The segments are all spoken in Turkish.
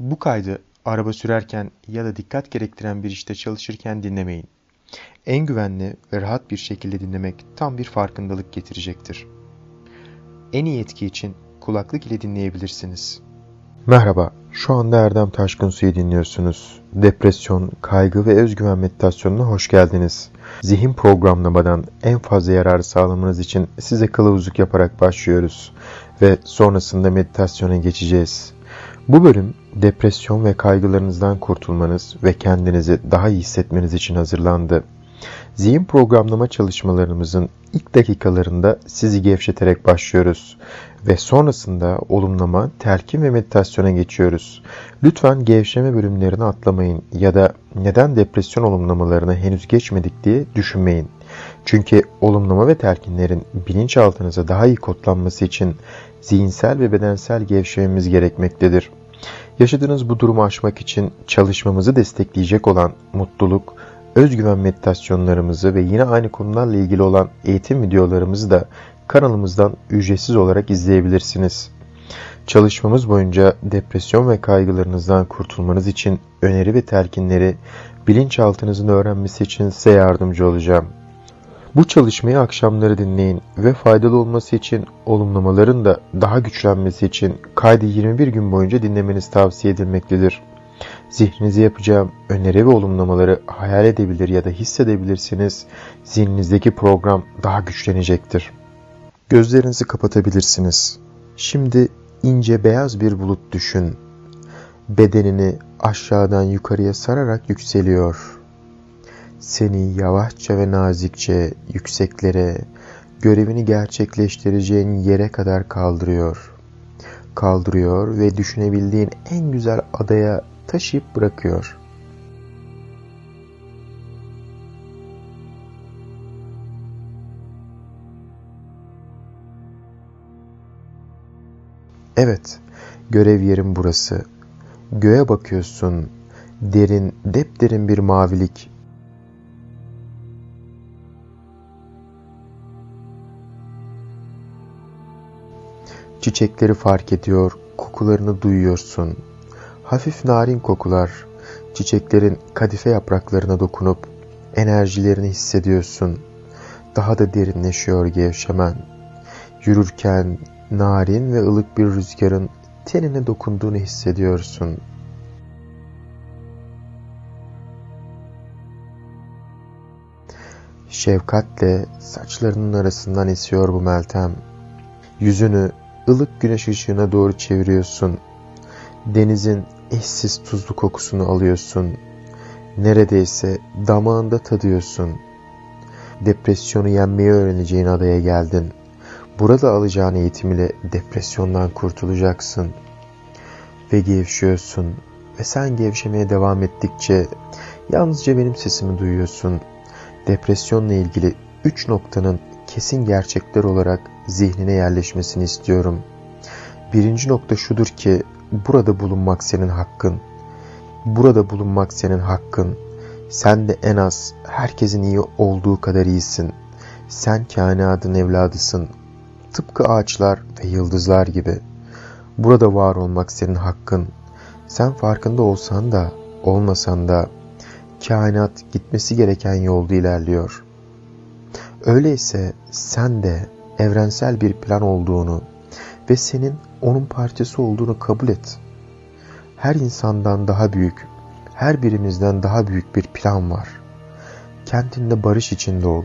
Bu kaydı araba sürerken ya da dikkat gerektiren bir işte çalışırken dinlemeyin. En güvenli ve rahat bir şekilde dinlemek tam bir farkındalık getirecektir. En iyi etki için kulaklık ile dinleyebilirsiniz. Merhaba, şu anda Erdem Taşkın Su'yu dinliyorsunuz. Depresyon, kaygı ve özgüven meditasyonuna hoş geldiniz. Zihin programlamadan en fazla yararı sağlamanız için size kılavuzluk yaparak başlıyoruz ve sonrasında meditasyona geçeceğiz. Bu bölüm depresyon ve kaygılarınızdan kurtulmanız ve kendinizi daha iyi hissetmeniz için hazırlandı. Zihin programlama çalışmalarımızın ilk dakikalarında sizi gevşeterek başlıyoruz ve sonrasında olumlama, telkin ve meditasyona geçiyoruz. Lütfen gevşeme bölümlerini atlamayın ya da neden depresyon olumlamalarına henüz geçmedik diye düşünmeyin. Çünkü olumlama ve telkinlerin bilinçaltınıza daha iyi kodlanması için zihinsel ve bedensel gevşememiz gerekmektedir. Yaşadığınız bu durumu aşmak için çalışmamızı destekleyecek olan mutluluk, özgüven meditasyonlarımızı ve yine aynı konularla ilgili olan eğitim videolarımızı da kanalımızdan ücretsiz olarak izleyebilirsiniz. Çalışmamız boyunca depresyon ve kaygılarınızdan kurtulmanız için öneri ve telkinleri bilinçaltınızın öğrenmesi için size yardımcı olacağım. Bu çalışmayı akşamları dinleyin ve faydalı olması için olumlamaların da daha güçlenmesi için kaydı 21 gün boyunca dinlemeniz tavsiye edilmektedir. Zihninize yapacağım öneri ve olumlamaları hayal edebilir ya da hissedebilirsiniz. Zihninizdeki program daha güçlenecektir. Gözlerinizi kapatabilirsiniz. Şimdi ince beyaz bir bulut düşün. Bedenini aşağıdan yukarıya sararak yükseliyor. Seni yavaşça ve nazikçe yükseklere, görevini gerçekleştireceğin yere kadar kaldırıyor. Kaldırıyor ve düşünebildiğin en güzel adaya taşıyıp bırakıyor. Evet, görev yerim burası. Göğe bakıyorsun. Derin, depderin bir mavilik. Çiçekleri fark ediyor, kokularını duyuyorsun. Hafif narin kokular, çiçeklerin kadife yapraklarına dokunup enerjilerini hissediyorsun. Daha da derinleşiyor gevşemen. Yürürken narin ve ılık bir rüzgarın tenine dokunduğunu hissediyorsun. Şefkatle saçlarının arasından esiyor bu meltem. Yüzünü ılık güneş ışığına doğru çeviriyorsun. Denizin eşsiz tuzlu kokusunu alıyorsun. Neredeyse damağında tadıyorsun. Depresyonu yenmeyi öğreneceğin adaya geldin. Burada alacağın eğitim ile depresyondan kurtulacaksın. Ve gevşiyorsun. Ve sen gevşemeye devam ettikçe yalnızca benim sesimi duyuyorsun. Depresyonla ilgili üç noktanın kesin gerçekler olarak zihnine yerleşmesini istiyorum. Birinci nokta şudur ki burada bulunmak senin hakkın. Burada bulunmak senin hakkın. Sen de en az herkesin iyi olduğu kadar iyisin. Sen kainatın evladısın. Tıpkı ağaçlar ve yıldızlar gibi. Burada var olmak senin hakkın. Sen farkında olsan da olmasan da kainat gitmesi gereken yolda ilerliyor. Öyleyse sen de evrensel bir plan olduğunu ve senin onun parçası olduğunu kabul et. Her insandan daha büyük, her birimizden daha büyük bir plan var. Kendinde barış içinde ol.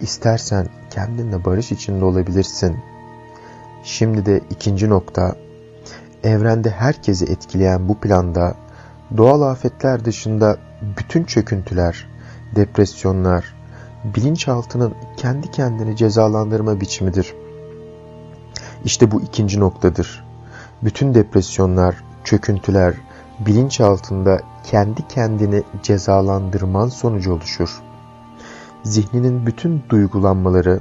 İstersen kendinle barış içinde olabilirsin. Şimdi de ikinci nokta. Evrende herkesi etkileyen bu planda doğal afetler dışında bütün çöküntüler, depresyonlar, bilinçaltının kendi kendini cezalandırma biçimidir. İşte bu ikinci noktadır. Bütün depresyonlar, çöküntüler, bilinçaltında kendi kendini cezalandırman sonucu oluşur. Zihninin bütün duygulanmaları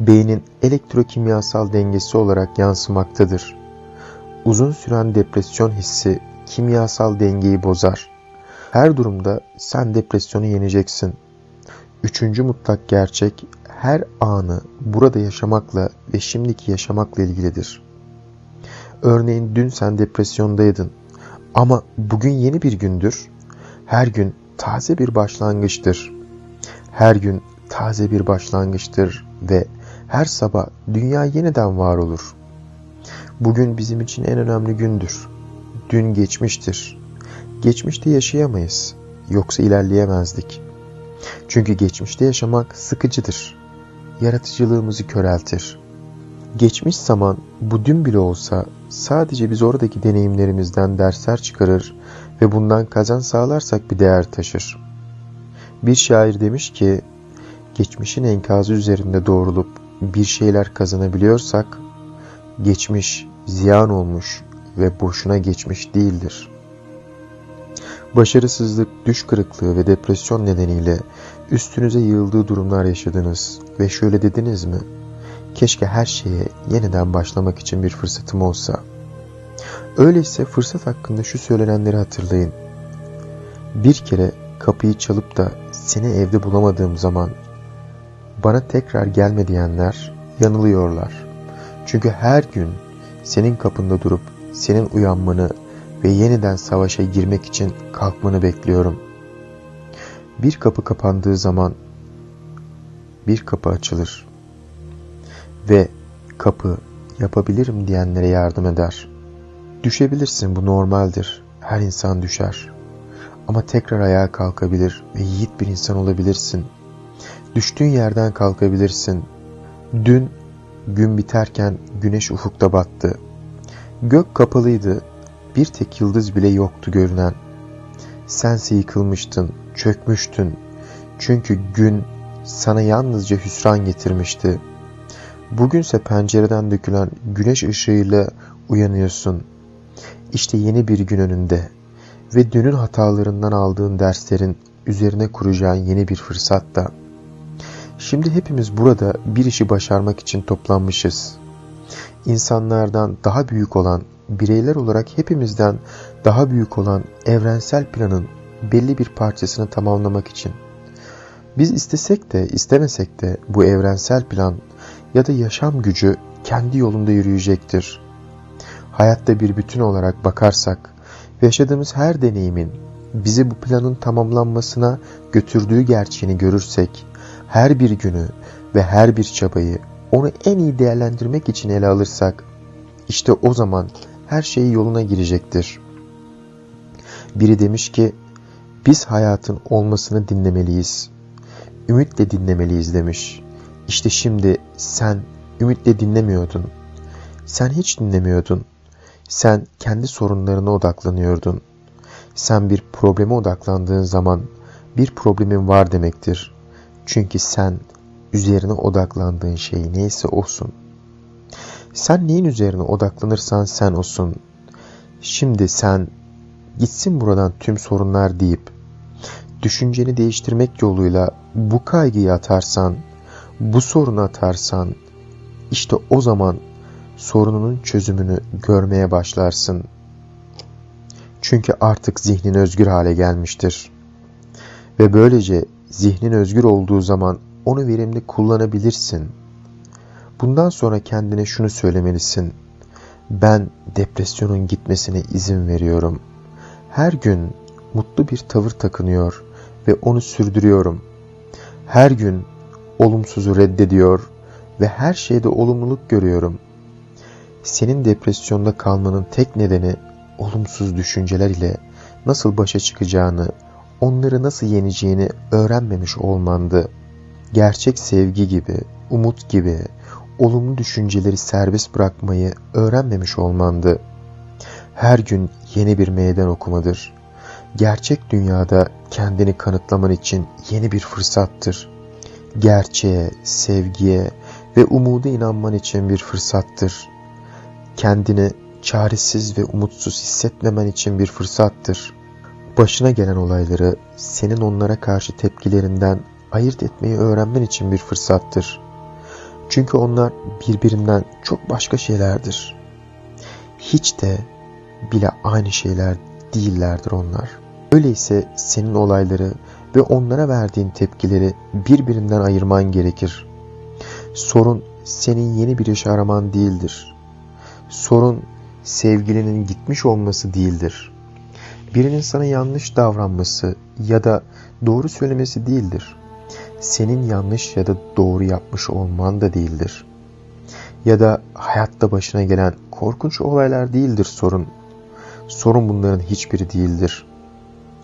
beynin elektrokimyasal dengesi olarak yansımaktadır. Uzun süren depresyon hissi kimyasal dengeyi bozar. Her durumda sen depresyonu yeneceksin. Üçüncü mutlak gerçek her anı burada yaşamakla ve şimdiki yaşamakla ilgilidir. Örneğin dün sen depresyondaydın ama bugün yeni bir gündür. Her gün taze bir başlangıçtır. Her gün taze bir başlangıçtır ve her sabah dünya yeniden var olur. Bugün bizim için en önemli gündür. Dün geçmiştir. Geçmişte yaşayamayız. Yoksa ilerleyemezdik. Çünkü geçmişte yaşamak sıkıcıdır. Yaratıcılığımızı köreltir. Geçmiş zaman bu dün bile olsa sadece biz oradaki deneyimlerimizden dersler çıkarır ve bundan kazan sağlarsak bir değer taşır. Bir şair demiş ki, geçmişin enkazı üzerinde doğrulup bir şeyler kazanabiliyorsak, geçmiş ziyan olmuş ve boşuna geçmiş değildir. Başarısızlık, düş kırıklığı ve depresyon nedeniyle üstünüze yığıldığı durumlar yaşadınız ve şöyle dediniz mi? Keşke her şeye yeniden başlamak için bir fırsatım olsa. Öyleyse fırsat hakkında şu söylenenleri hatırlayın. Bir kere kapıyı çalıp da seni evde bulamadığım zaman bana tekrar gelme diyenler yanılıyorlar. Çünkü her gün senin kapında durup senin uyanmanı ve yeniden savaşa girmek için kalkmanı bekliyorum. Bir kapı kapandığı zaman bir kapı açılır ve kapı yapabilirim diyenlere yardım eder. Düşebilirsin bu normaldir. Her insan düşer. Ama tekrar ayağa kalkabilir ve yiğit bir insan olabilirsin. Düştüğün yerden kalkabilirsin. Dün gün biterken güneş ufukta battı. Gök kapalıydı. Bir tek yıldız bile yoktu görünen. Sense yıkılmıştın, çökmüştün. Çünkü gün sana yalnızca hüsran getirmişti. Bugünse pencereden dökülen güneş ışığıyla uyanıyorsun. İşte yeni bir gün önünde ve dünün hatalarından aldığın derslerin üzerine kuracağın yeni bir fırsat da. Şimdi hepimiz burada bir işi başarmak için toplanmışız. İnsanlardan daha büyük olan, bireyler olarak hepimizden daha büyük olan evrensel planın belli bir parçasını tamamlamak için. Biz istesek de istemesek de bu evrensel plan ya da yaşam gücü kendi yolunda yürüyecektir. Hayatta bir bütün olarak bakarsak, yaşadığımız her deneyimin bizi bu planın tamamlanmasına götürdüğü gerçeğini görürsek, her bir günü ve her bir çabayı onu en iyi değerlendirmek için ele alırsak, işte o zaman her şey yoluna girecektir. Biri demiş ki, biz hayatın olmasını dinlemeliyiz. Ümitle dinlemeliyiz demiş. İşte şimdi sen ümitle dinlemiyordun. Sen hiç dinlemiyordun. Sen kendi sorunlarına odaklanıyordun. Sen bir probleme odaklandığın zaman bir problemin var demektir. Çünkü sen üzerine odaklandığın şey neyse olsun. Sen neyin üzerine odaklanırsan sen olsun. Şimdi sen gitsin buradan tüm sorunlar deyip düşünceni değiştirmek yoluyla bu kaygıyı atarsan, bu sorunu atarsan işte o zaman sorununun çözümünü görmeye başlarsın. Çünkü artık zihnin özgür hale gelmiştir. Ve böylece zihnin özgür olduğu zaman onu verimli kullanabilirsin. Bundan sonra kendine şunu söylemelisin. Ben depresyonun gitmesine izin veriyorum. Her gün mutlu bir tavır takınıyor ve onu sürdürüyorum. Her gün olumsuzu reddediyor ve her şeyde olumluluk görüyorum. Senin depresyonda kalmanın tek nedeni olumsuz düşünceler ile nasıl başa çıkacağını, onları nasıl yeneceğini öğrenmemiş olmandı. Gerçek sevgi gibi, umut gibi, olumlu düşünceleri serbest bırakmayı öğrenmemiş olmandı. Her gün yeni bir meydan okumadır. Gerçek dünyada kendini kanıtlaman için yeni bir fırsattır. Gerçeğe, sevgiye ve umuda inanman için bir fırsattır. Kendini çaresiz ve umutsuz hissetmemen için bir fırsattır. Başına gelen olayları senin onlara karşı tepkilerinden ayırt etmeyi öğrenmen için bir fırsattır. Çünkü onlar birbirinden çok başka şeylerdir. Hiç de bile aynı şeyler değillerdir onlar. Öyleyse senin olayları ve onlara verdiğin tepkileri birbirinden ayırman gerekir. Sorun senin yeni bir iş araman değildir. Sorun sevgilinin gitmiş olması değildir. Birinin sana yanlış davranması ya da doğru söylemesi değildir. Senin yanlış ya da doğru yapmış olman da değildir. Ya da hayatta başına gelen korkunç olaylar değildir sorun. Sorun bunların hiçbiri değildir.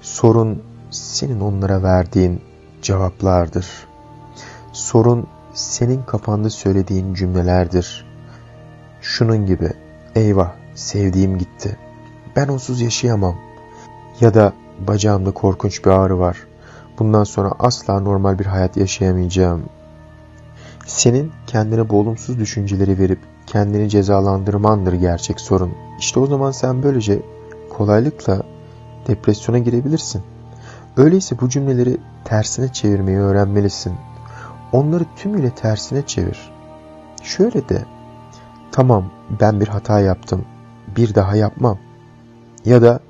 Sorun senin onlara verdiğin cevaplardır. Sorun senin kafanda söylediğin cümlelerdir. Şunun gibi, eyvah sevdiğim gitti. Ben onsuz yaşayamam. Ya da bacağımda korkunç bir ağrı var. Bundan sonra asla normal bir hayat yaşayamayacağım. Senin kendine bu olumsuz düşünceleri verip kendini cezalandırmandır gerçek sorun. İşte o zaman sen böylece kolaylıkla depresyona girebilirsin. Öyleyse bu cümleleri tersine çevirmeyi öğrenmelisin. Onları tümüyle tersine çevir. Şöyle de, tamam ben bir hata yaptım, bir daha yapmam. Ya da,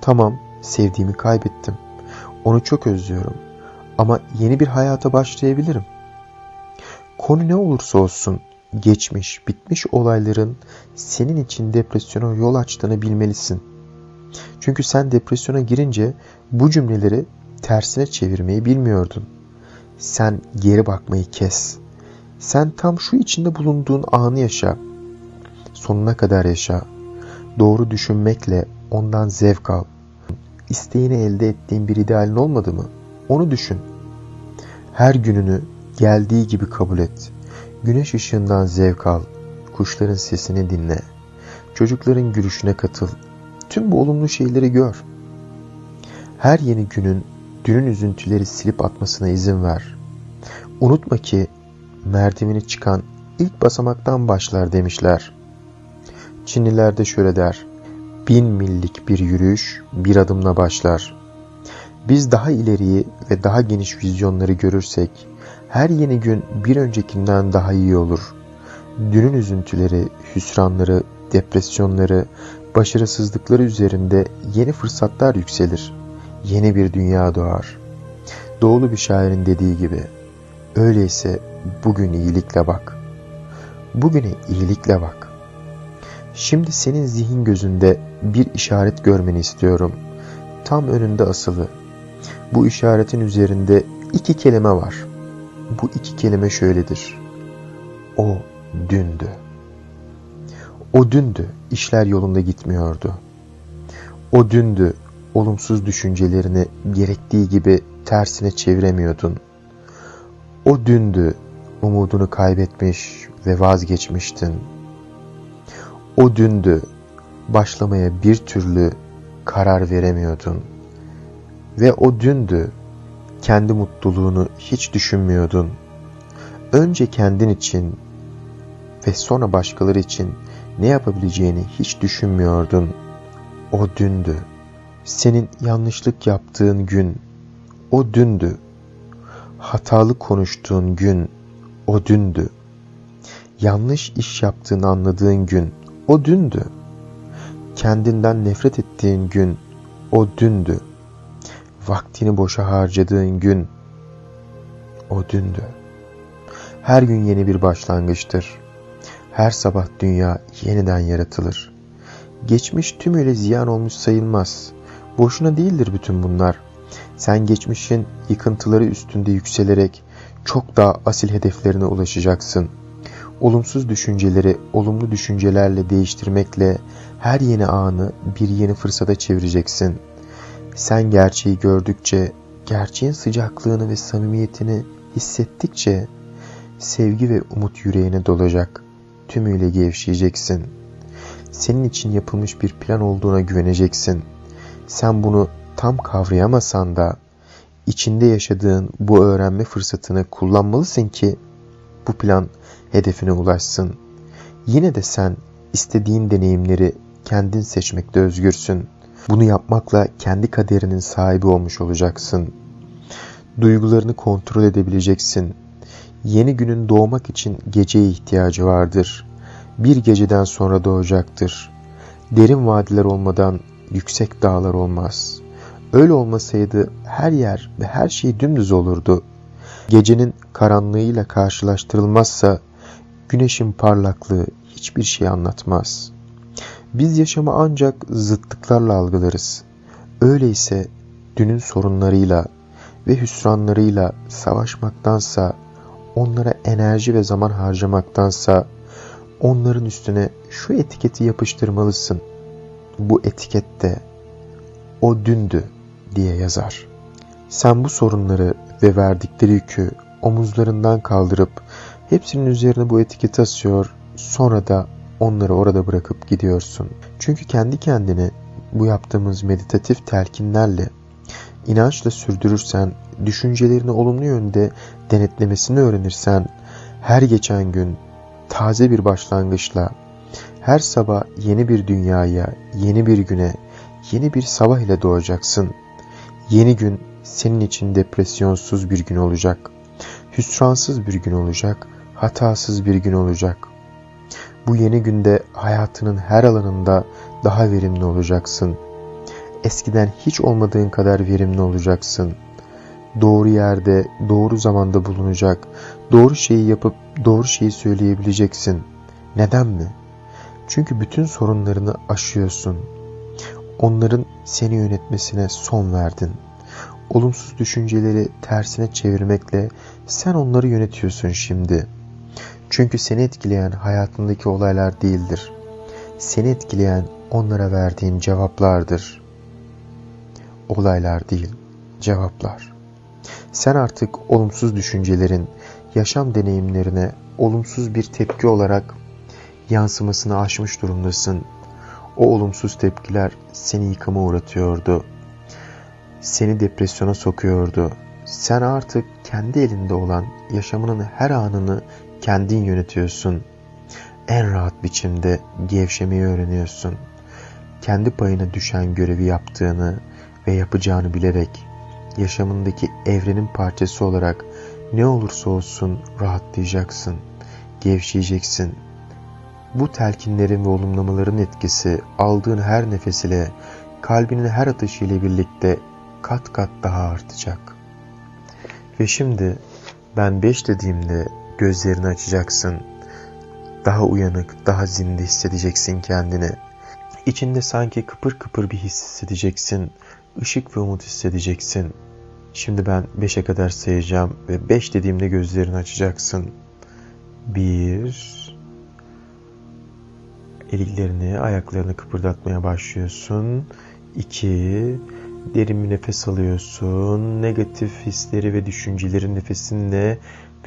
tamam sevdiğimi kaybettim, onu çok özlüyorum ama yeni bir hayata başlayabilirim. Konu ne olursa olsun, geçmiş, bitmiş olayların senin için depresyona yol açtığını bilmelisin. Çünkü sen depresyona girince bu cümleleri tersine çevirmeyi bilmiyordun. Sen geri bakmayı kes. Sen tam şu içinde bulunduğun anı yaşa. Sonuna kadar yaşa. Doğru düşünmekle ondan zevk al. İsteğini elde ettiğin bir idealin olmadı mı? Onu düşün. Her gününü geldiği gibi kabul et. Güneş ışığından zevk al. Kuşların sesini dinle. Çocukların gülüşüne katıl. Tüm bu olumlu şeyleri gör. Her yeni günün dünün üzüntüleri silip atmasına izin ver. Unutma ki merdiveni çıkan ilk basamaktan başlar demişler. Çinliler de şöyle der. Bin millik bir yürüyüş bir adımla başlar. Biz daha ileriyi ve daha geniş vizyonları görürsek her yeni gün bir öncekinden daha iyi olur. Dünün üzüntüleri, hüsranları, depresyonları, başarısızlıkları üzerinde yeni fırsatlar yükselir. Yeni bir dünya doğar. Doğulu bir şairin dediği gibi, öyleyse bugün iyilikle bak. Bugüne iyilikle bak. Şimdi senin zihin gözünde bir işaret görmeni istiyorum. Tam önünde asılı. Bu işaretin üzerinde iki kelime var. Bu iki kelime şöyledir. O dündü. O dündü, işler yolunda gitmiyordu. O dündü, olumsuz düşüncelerini gerektiği gibi tersine çeviremiyordun. O dündü, umudunu kaybetmiş ve vazgeçmiştin. O dündü, başlamaya bir türlü karar veremiyordun. Ve o dündü, kendi mutluluğunu hiç düşünmüyordun. Önce kendin için ve sonra başkaları için ne yapabileceğini hiç düşünmüyordun. O dündü. Senin yanlışlık yaptığın gün o dündü. Hatalı konuştuğun gün o dündü. Yanlış iş yaptığını anladığın gün o dündü. Kendinden nefret ettiğin gün o dündü. Vaktini boşa harcadığın gün o dündü. Her gün yeni bir başlangıçtır. Her sabah dünya yeniden yaratılır. Geçmiş tümüyle ziyan olmuş sayılmaz. Boşuna değildir bütün bunlar. Sen geçmişin yıkıntıları üstünde yükselerek çok daha asil hedeflerine ulaşacaksın. Olumsuz düşünceleri olumlu düşüncelerle değiştirmekle her yeni anı bir yeni fırsata çevireceksin. Sen gerçeği gördükçe, gerçeğin sıcaklığını ve samimiyetini hissettikçe sevgi ve umut yüreğine dolacak. Tümüyle gevşeyeceksin. Senin için yapılmış bir plan olduğuna güveneceksin. Sen bunu tam kavrayamasan da içinde yaşadığın bu öğrenme fırsatını kullanmalısın ki bu plan hedefine ulaşsın. Yine de sen istediğin deneyimleri kendin seçmekte özgürsün. Bunu yapmakla kendi kaderinin sahibi olmuş olacaksın. Duygularını kontrol edebileceksin. Yeni günün doğmak için geceye ihtiyacı vardır. Bir geceden sonra doğacaktır. Derin vadiler olmadan yüksek dağlar olmaz. Öyle olmasaydı her yer ve her şey dümdüz olurdu. Gecenin karanlığıyla karşılaştırılmazsa güneşin parlaklığı hiçbir şey anlatmaz. Biz yaşamı ancak zıtlıklarla algılarız. Öyleyse dünün sorunlarıyla ve hüsranlarıyla savaşmaktansa, onlara enerji ve zaman harcamaktansa onların üstüne şu etiketi yapıştırmalısın. Bu etikette o dündü diye yazar. Sen bu sorunları ve verdikleri yükü omuzlarından kaldırıp hepsinin üzerine bu etiketi asıyor, sonra da onları orada bırakıp gidiyorsun. Çünkü kendi kendine bu yaptığımız meditatif telkinlerle inançla sürdürürsen, düşüncelerini olumlu yönde denetlemesini öğrenirsen, her geçen gün taze bir başlangıçla, her sabah yeni bir dünyaya, yeni bir güne, yeni bir sabah ile doğacaksın. Yeni gün senin için depresyonsuz bir gün olacak. Hüsransız bir gün olacak, hatasız bir gün olacak. Bu yeni günde hayatının her alanında daha verimli olacaksın. Eskiden hiç olmadığın kadar verimli olacaksın. Doğru yerde, doğru zamanda bulunacak, doğru şeyi yapıp doğru şeyi söyleyebileceksin. Neden mi? Çünkü bütün sorunlarını aşıyorsun. Onların seni yönetmesine son verdin. Olumsuz düşünceleri tersine çevirmekle sen onları yönetiyorsun şimdi. Çünkü seni etkileyen hayatındaki olaylar değildir. Seni etkileyen onlara verdiğin cevaplardır. Olaylar değil, cevaplar. Sen artık olumsuz düşüncelerin yaşam deneyimlerine olumsuz bir tepki olarak yansımasını aşmış durumdasın. O olumsuz tepkiler seni yıkıma uğratıyordu. Seni depresyona sokuyordu. Sen artık kendi elinde olan yaşamının her anını kendin yönetiyorsun. En rahat biçimde gevşemeyi öğreniyorsun. Kendi payına düşen görevi yaptığını ve yapacağını bilerek yaşamındaki evrenin parçası olarak ne olursa olsun rahatlayacaksın, gevşeyeceksin. Bu telkinlerin ve olumlamaların etkisi aldığın her nefes ile, kalbinin her atışı ile birlikte kat kat daha artacak. Ve şimdi ben beş dediğimde gözlerini açacaksın. Daha uyanık, daha zinde hissedeceksin kendini. İçinde sanki kıpır kıpır bir his hissedeceksin. Işık ve umut hissedeceksin. Şimdi ben 5'e kadar sayacağım ve 5 dediğimde gözlerini açacaksın. 1 Ellerini, ayaklarını kıpırdatmaya başlıyorsun. 2 Derin bir nefes alıyorsun. Negatif hisleri ve düşünceleri nefesinle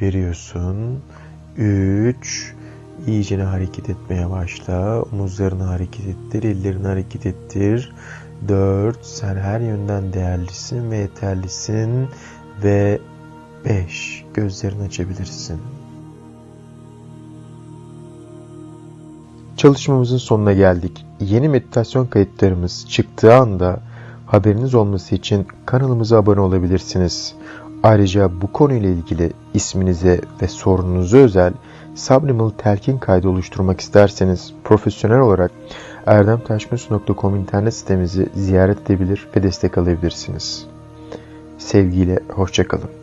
veriyorsun. 3 İyicene hareket etmeye başla. Omuzlarını hareket ettir, ellerini hareket ettir. 4. Sen her yönden değerlisin ve yeterlisin. Ve 5. Gözlerini açabilirsin. Çalışmamızın sonuna geldik. Yeni meditasyon kayıtlarımız çıktığı anda haberiniz olması için kanalımıza abone olabilirsiniz. Ayrıca bu konuyla ilgili isminize ve sorununuza özel subliminal telkin kaydı oluşturmak isterseniz profesyonel olarak erdemtaşmus.com internet sitemizi ziyaret edebilir ve destek alabilirsiniz. Sevgiyle, hoşçakalın.